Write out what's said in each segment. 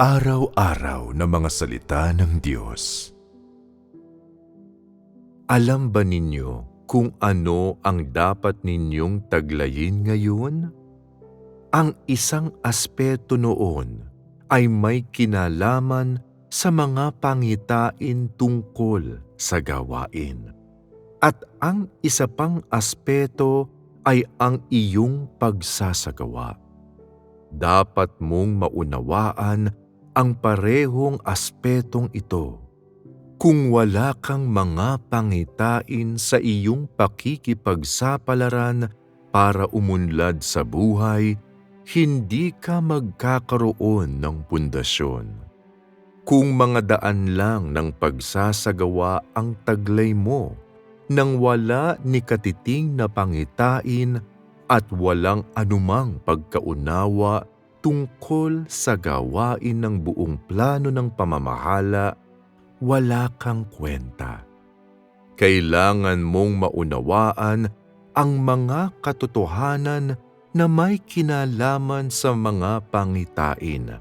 Araw-araw na mga salita ng Diyos. Alam ba ninyo kung ano ang dapat ninyong taglayin ngayon? Ang isang aspeto noon ay may kinalaman sa mga pangitain tungkol sa gawain. At ang isa pang aspeto ay ang iyong pagsasagawa. Dapat mong maunawaan ang parehong aspetong ito. Kung wala kang mga pangitain sa iyong pakikipagsapalaran para umunlad sa buhay, hindi ka magkakaroon ng pundasyon. Kung mga daan lang ng pagsasagawa ang taglay mo, nang wala ni katiting na pangitain at walang anumang pagkaunawa tungkol sa gawain ng buong plano ng pamamahala, wala kang kwenta. Kailangan mong maunawaan ang mga katotohanan na may kinalaman sa mga pangitain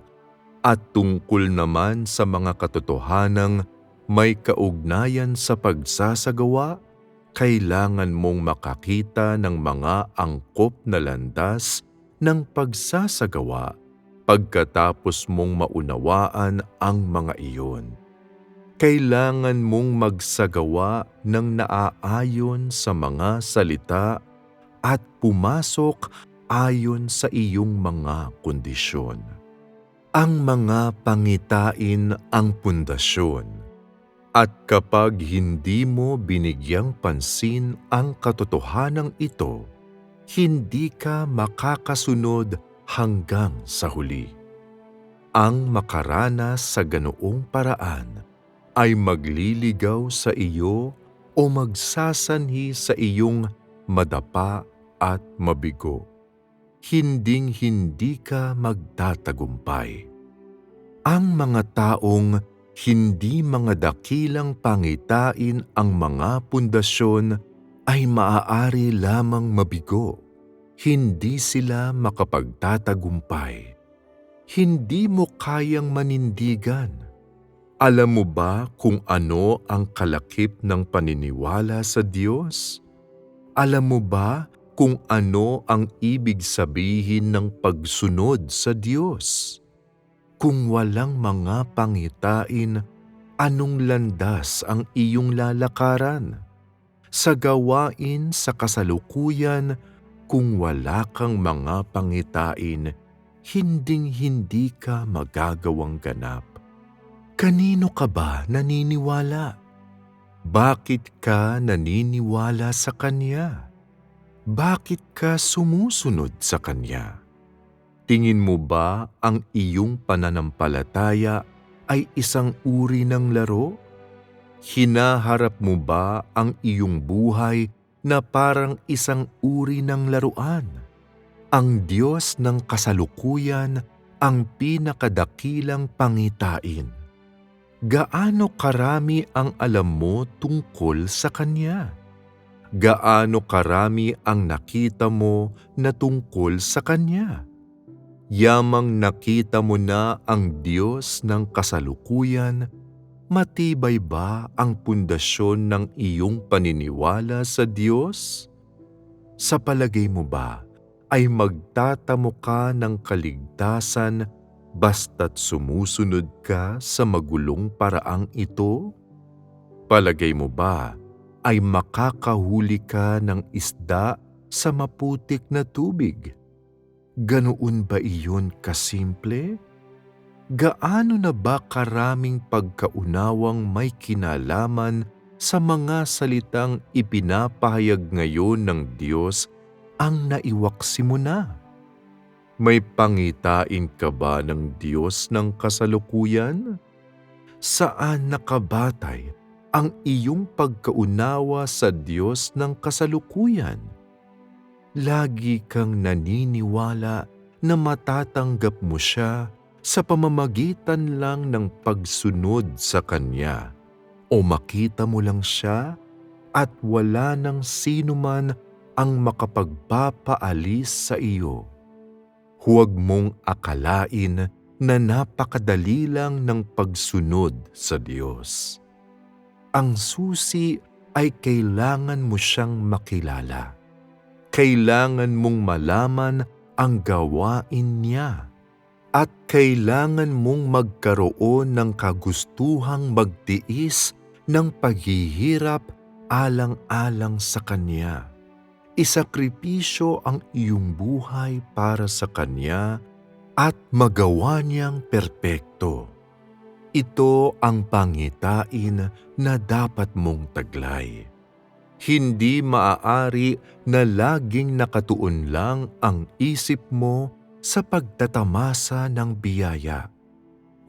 at tungkol naman sa mga katotohanang may kaugnayan sa pagsasagawa, kailangan mong makakita ng mga angkop na landas ng pagsasagawa pagkatapos mong maunawaan ang mga iyon. Kailangan mong magsagawa ng naaayon sa mga salita at pumasok ayon sa iyong mga kondisyon. Ang mga pangitain ang pundasyon at kapag hindi mo binigyang pansin ang katotohanang ito, hindi ka makakasunod hanggang sa huli. Ang makaranas sa ganoong paraan ay magliligaw sa iyo o magsasanhi sa iyong madapa at mabigo. Hinding-hindi ka magtatagumpay. Ang mga taong hindi mga dakilang pangitain ang mga pundasyon ay maaari lamang mabigo. Hindi sila makapagtatagumpay. Hindi mo kayang manindigan. Alam mo ba kung ano ang kalakip ng paniniwala sa Diyos? Alam mo ba kung ano ang ibig sabihin ng pagsunod sa Diyos? Kung walang mga pangitain, anong landas ang iyong lalakaran? Sa gawain sa kasalukuyan kung wala kang mga pangitain, hinding-hindi ka magagawang ganap. Kanino ka ba naniniwala? Bakit ka naniniwala sa Kanya? Bakit ka sumusunod sa Kanya? Tingin mo ba ang iyong pananampalataya ay isang uri ng laro? Hinaharap mo ba ang iyong buhay na parang isang uri ng laruan? Ang Diyos ng kasalukuyan ang pinakadakilang pangitain. Gaano karami ang alam mo tungkol sa Kanya? Gaano karami ang nakita mo na tungkol sa Kanya? Yamang nakita mo na ang Diyos ng kasalukuyan matibay ba ang pundasyon ng iyong paniniwala sa Diyos? Sa palagay mo ba ay magtatamo ka ng kaligtasan basta't sumusunod ka sa magulong paraang ito? Palagay mo ba ay makakahuli ka ng isda sa maputik na tubig? Ganoon ba iyon kasimple? Gaano na ba karaming pagkaunawang may kinalaman sa mga salitang ipinapahayag ngayon ng Diyos ang naiwaksi mo na? May pangitain ka ba ng Diyos ng kasalukuyan? Saan nakabatay ang iyong pagkaunawa sa Diyos ng kasalukuyan? Lagi kang naniniwala na matatanggap mo siya sa pamamagitan lang ng pagsunod sa Kanya o makita mo lang siya at wala nang sino man ang makapagpapaalis sa iyo. Huwag mong akalain na napakadali lang ng pagsunod sa Diyos. Ang susi ay kailangan mo siyang makilala. Kailangan mong malaman ang gawain niya at kailangan mong magkaroon ng kagustuhang magtiis ng paghihirap alang-alang sa Kanya. Isakripisyo ang iyong buhay para sa Kanya at magawa niyang perpekto. Ito ang pangitain na dapat mong taglay. Hindi maaari na laging nakatuon lang ang isip mo sa pagtatamasa ng biyaya.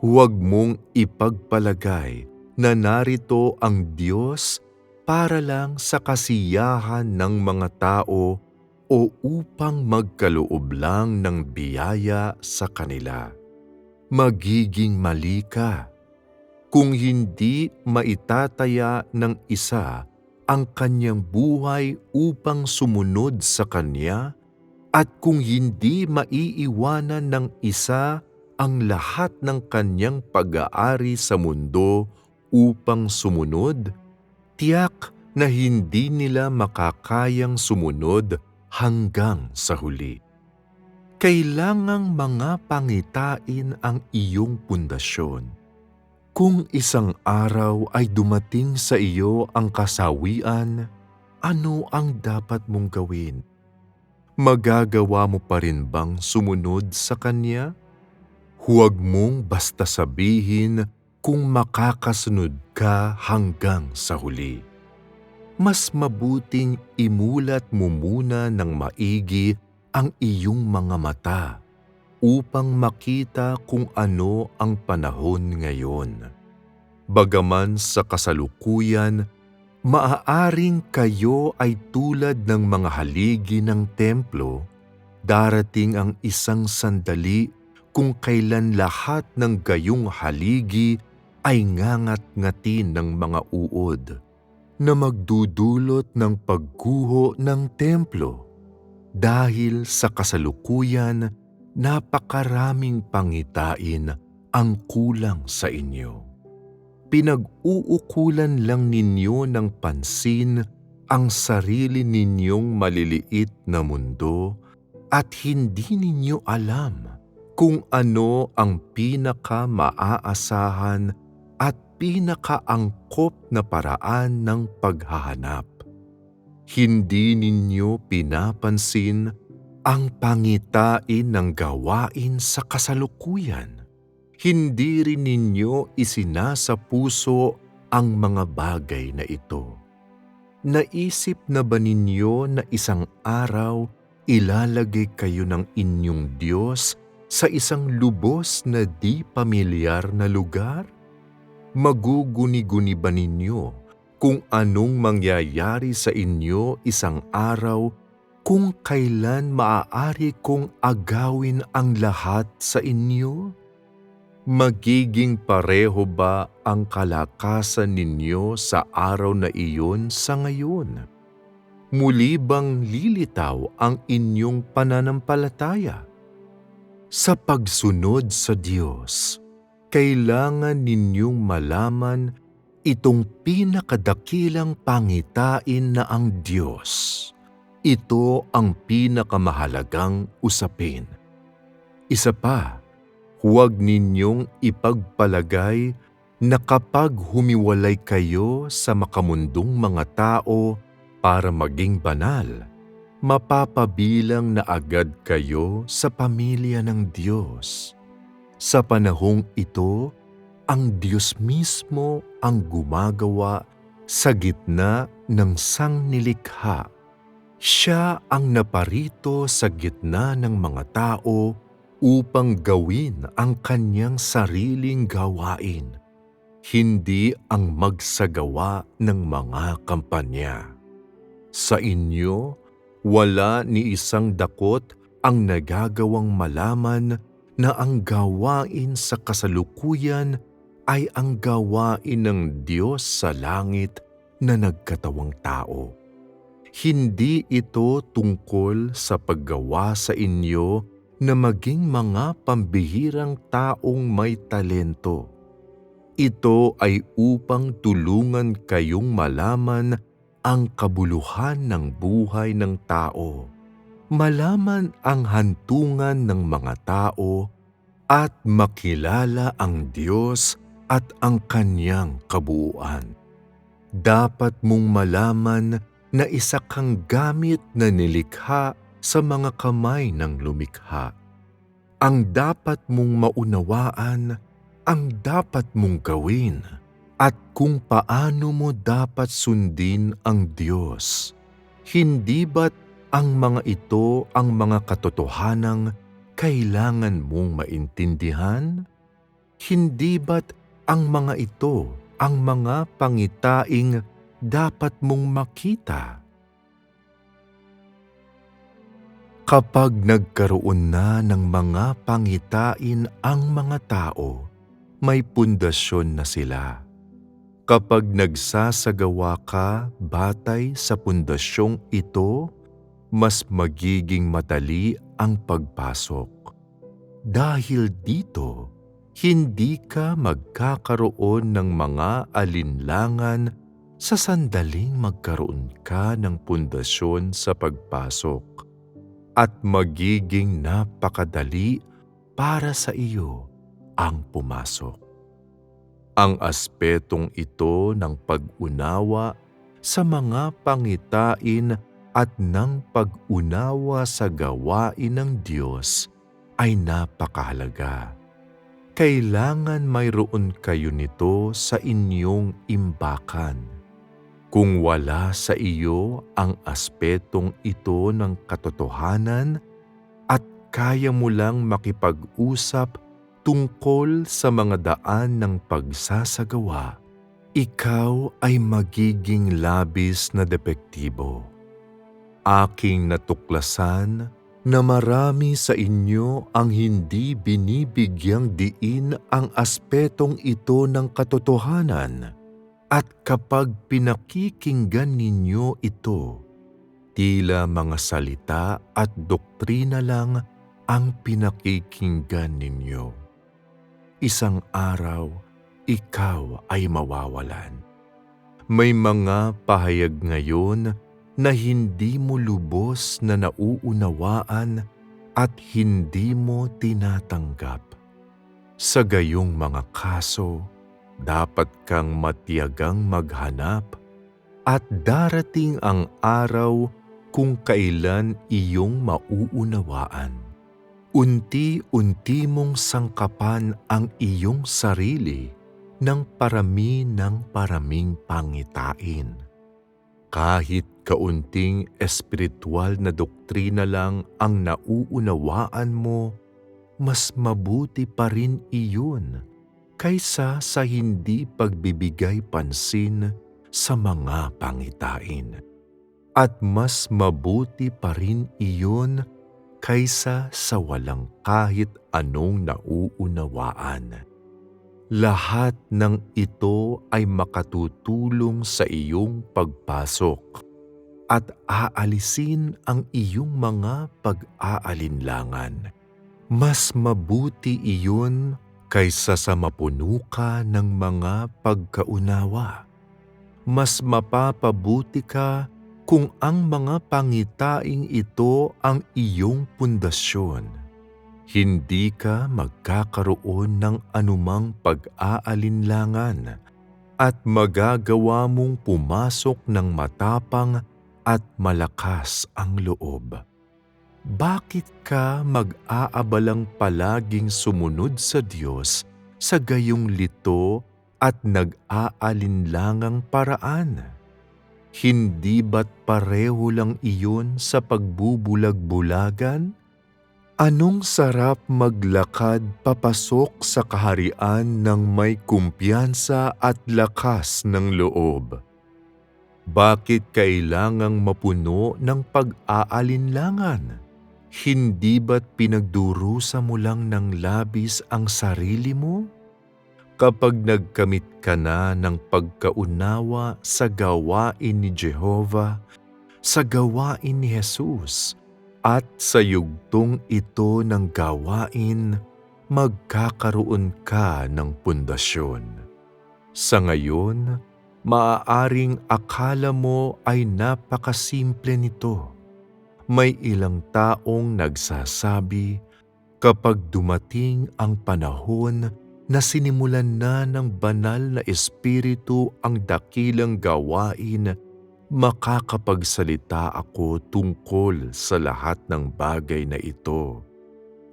Huwag mong ipagpalagay na narito ang Diyos para lang sa kasiyahan ng mga tao o upang magkaloob lang ng biyaya sa kanila. Magiging mali ka kung hindi maitataya ng isa ang kanyang buhay upang sumunod sa kanya at kung hindi maiiwanan ng isa ang lahat ng kanyang pag-aari sa mundo upang sumunod, tiyak na hindi nila makakayang sumunod hanggang sa huli. Kailangang mga pangitain ang iyong pundasyon. Kung isang araw ay dumating sa iyo ang kasawian, ano ang dapat mong gawin? Magagawa mo pa rin bang sumunod sa Kanya? Huwag mong basta sabihin kung makakasunod ka hanggang sa huli. Mas mabuting imulat mo muna ng maigi ang iyong mga mata upang makita kung ano ang panahon ngayon. Bagaman sa kasalukuyan, maaaring kayo ay tulad ng mga haligi ng templo, darating ang isang sandali kung kailan lahat ng gayong haligi ay ngangat-ngatin ng mga uod na magdudulot ng pagguho ng templo dahil sa kasalukuyan napakaraming pangitain ang kulang sa inyo. Pinag-uukulan lang ninyo ng pansin ang sarili ninyong maliliit na mundo at hindi ninyo alam kung ano ang pinaka-maaasahan at pinakaangkop na paraan ng paghahanap. Hindi ninyo pinapansin ang pangitain ng gawain sa kasalukuyan. Hindi rin ninyo isinasa puso ang mga bagay na ito. Naisip na ba ninyo na isang araw ilalagay kayo ng inyong Diyos sa isang lubos na di pamilyar na lugar? Maguguni-guni ba ninyo kung anong mangyayari sa inyo isang araw kung kailan maaari kong agawin ang lahat sa inyo? Magiging pareho ba ang kalakasan ninyo sa araw na iyon sa ngayon? Muli bang lilitaw ang inyong pananampalataya? Sa pagsunod sa Diyos, kailangan ninyong malaman itong pinakadakilang pangitain na ang Diyos. Ito ang pinakamahalagang usapin. Isa pa, huwag ninyong ipagpalagay na kapag humiwalay kayo sa makamundong mga tao para maging banal, mapapabilang na agad kayo sa pamilya ng Diyos. Sa panahong ito, ang Diyos mismo ang gumagawa sa gitna ng sangnilikha. Siya ang naparito sa gitna ng mga tao upang gawin ang kanyang sariling gawain, hindi ang magsagawa ng mga kampanya. Sa inyo, wala ni isang dakot ang nagagawang malaman na ang gawain sa kasalukuyan ay ang gawain ng Diyos sa langit na nagkatawang tao. Hindi ito tungkol sa paggawa sa inyo na maging mga pambihirang taong may talento. Ito ay upang tulungan kayong malaman ang kabuluhan ng buhay ng tao, malaman ang hantungan ng mga tao, at makilala ang Diyos at ang Kanyang kabuuan. Dapat mong malaman na isa kang gamit na nilikha sa mga kamay ng lumikha. Ang dapat mong maunawaan, ang dapat mong gawin, at kung paano mo dapat sundin ang Diyos. Hindi ba't ang mga ito ang mga katotohanang kailangan mong maintindihan? Hindi ba't ang mga ito ang mga pangitaing dapat mong makita? Kapag nagkaroon na ng mga pangitain ang mga tao, may pundasyon na sila. Kapag nagsasagawa ka batay sa pundasyong ito, mas magiging madali ang pagpasok. Dahil dito, hindi ka magkakaroon ng mga alinlangan sa sandaling magkaroon ka ng pundasyon sa pagpasok at magiging napakadali para sa iyo ang pumasok. Ang aspetong ito ng pag-unawa sa mga pangitain at ng pag-unawa sa gawain ng Diyos ay napakahalaga. Kailangan mayroon kayo nito sa inyong imbakan. Kung wala sa iyo ang aspetong ito ng katotohanan at kaya mo lang makipag-usap tungkol sa mga daan ng pagsasagawa, ikaw ay magiging labis na depektibo. Aking natuklasan na marami sa inyo ang hindi binibigyang diin ang aspetong ito ng katotohanan at kapag pinakikinggan ninyo ito, tila mga salita at doktrina lang ang pinakikinggan ninyo. Isang araw, ikaw ay mawawalan. May mga pahayag ngayon na hindi mo lubos na nauunawaan at hindi mo tinatanggap. Sa gayong mga kaso, dapat kang matiyagang maghanap at darating ang araw kung kailan iyong mauunawaan. Unti-unti mong sangkapan ang iyong sarili ng parami ng paraming pangitain. Kahit kaunting espiritual na doktrina lang ang nauunawaan mo, mas mabuti pa rin iyon kaysa sa hindi pagbibigay pansin sa mga pangitain. At mas mabuti pa rin iyon kaysa sa walang kahit anong nauunawaan. Lahat ng ito ay makatutulong sa iyong pagpasok at aalisin ang iyong mga pag-aalinlangan. Mas mabuti iyon kaysa sa mapuno ka ng mga pagkaunawa. Mas mapapabuti ka kung ang mga pangitaing ito ang iyong pundasyon. Hindi ka magkakaroon ng anumang pag-aalinlangan at magagawa mong pumasok ng matapang at malakas ang loob. Bakit ka mag-aabalang palaging sumunod sa Diyos sa gayong lito at nag-aalinlangang paraan? Hindi ba't pareho lang iyon sa pagbubulag-bulagan? Anong sarap maglakad papasok sa kaharian ng may kumpiyansa at lakas ng loob? Bakit kailangang mapuno ng pag-aalinlangan? Hindi ba't pinagdurusa mo lang ng labis ang sarili mo? Kapag nagkamit ka na ng pagkaunawa sa gawain ni Jehova, sa gawain ni Jesus, At sa yugtong ito ng gawain, magkakaroon ka ng pundasyon. Sa ngayon, maaaring akala mo ay napakasimple nito. May ilang taong nagsasabi, kapag dumating ang panahon na sinimulan na ng banal na espiritu ang dakilang gawain, makakapagsalita ako tungkol sa lahat ng bagay na ito.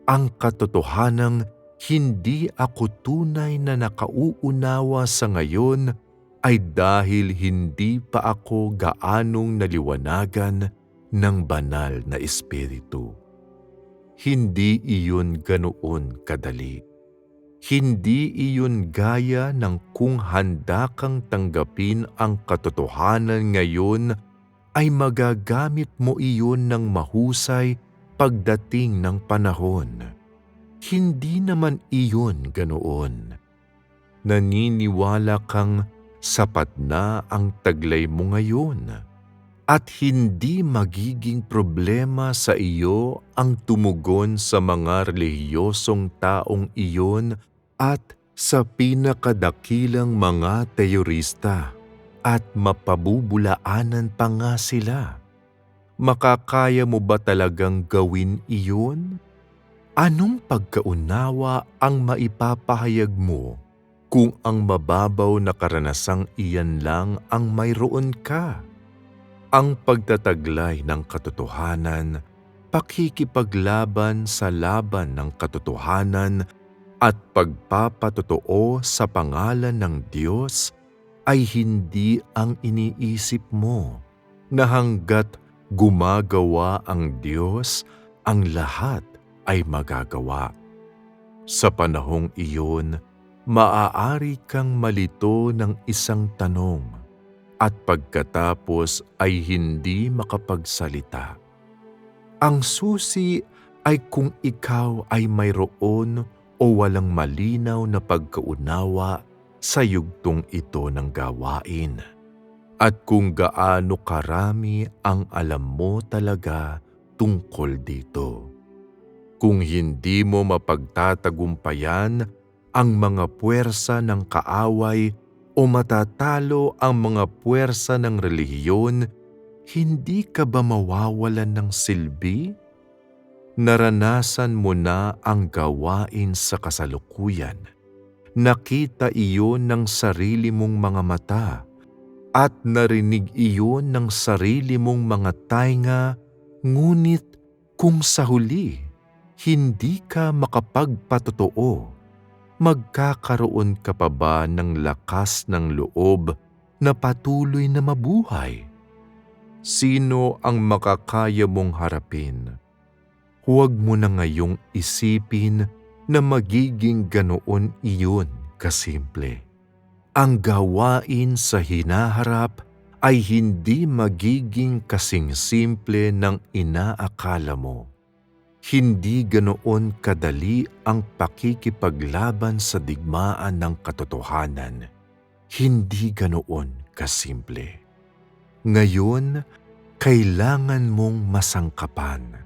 Ang katotohanang hindi ako tunay na nakauunawa sa ngayon ay dahil hindi pa ako gaanong naliwanagan ng banal na espiritu. Hindi iyon ganoon kadali. Hindi iyon gaya ng kung handa kang tanggapin ang katotohanan ngayon ay magagamit mo iyon ng mahusay pagdating ng panahon. Hindi naman iyon ganoon. Naniniwala kang sapat na ang taglay mo ngayon at hindi magiging problema sa iyo ang tumugon sa mga relihiyosong taong iyon at sa pinakadakilang mga teorista at mapabubulaanan pa nga sila. Makakaya mo ba talagang gawin iyon? Anong pagkaunawa ang maipapahayag mo kung ang mababaw na karanasang iyan lang ang mayroon ka? Ang pagtataglay ng katotohanan, pakikipaglaban sa laban ng katotohanan at pagpapatotoo sa pangalan ng Diyos ay hindi ang iniisip mo na hanggat gumagawa ang Diyos, ang lahat ay magagawa. Sa panahong iyon, maaari kang malito ng isang tanong at pagkatapos ay hindi makapagsalita. Ang susi ay kung ikaw ay mayroon o walang malinaw na pagkaunawa sa yugtong ito ng gawain at kung gaano karami ang alam mo talaga tungkol dito. Kung hindi mo mapagtatagumpayan ang mga puwersa ng kaaway o matatalo ang mga puwersa ng relihiyon, hindi ka ba mawawalan ng silbi? naranasan mo na ang gawain sa kasalukuyan. Nakita iyon ng sarili mong mga mata at narinig iyon ng sarili mong mga tainga, ngunit kung sa huli hindi ka makapagpatotoo, magkakaroon ka pa ba ng lakas ng loob na patuloy na mabuhay? Sino ang makakaya mong harapin? huwag mo na ngayong isipin na magiging ganoon iyon kasimple. Ang gawain sa hinaharap ay hindi magiging kasing simple ng inaakala mo. Hindi ganoon kadali ang pakikipaglaban sa digmaan ng katotohanan. Hindi ganoon kasimple. Ngayon, kailangan mong masangkapan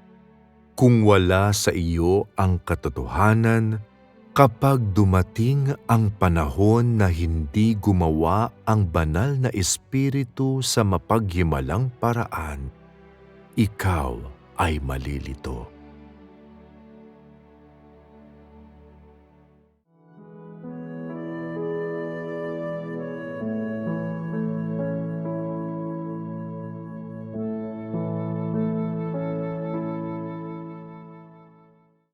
kung wala sa iyo ang katotohanan, kapag dumating ang panahon na hindi gumawa ang banal na espiritu sa mapaghimalang paraan, ikaw ay malilito.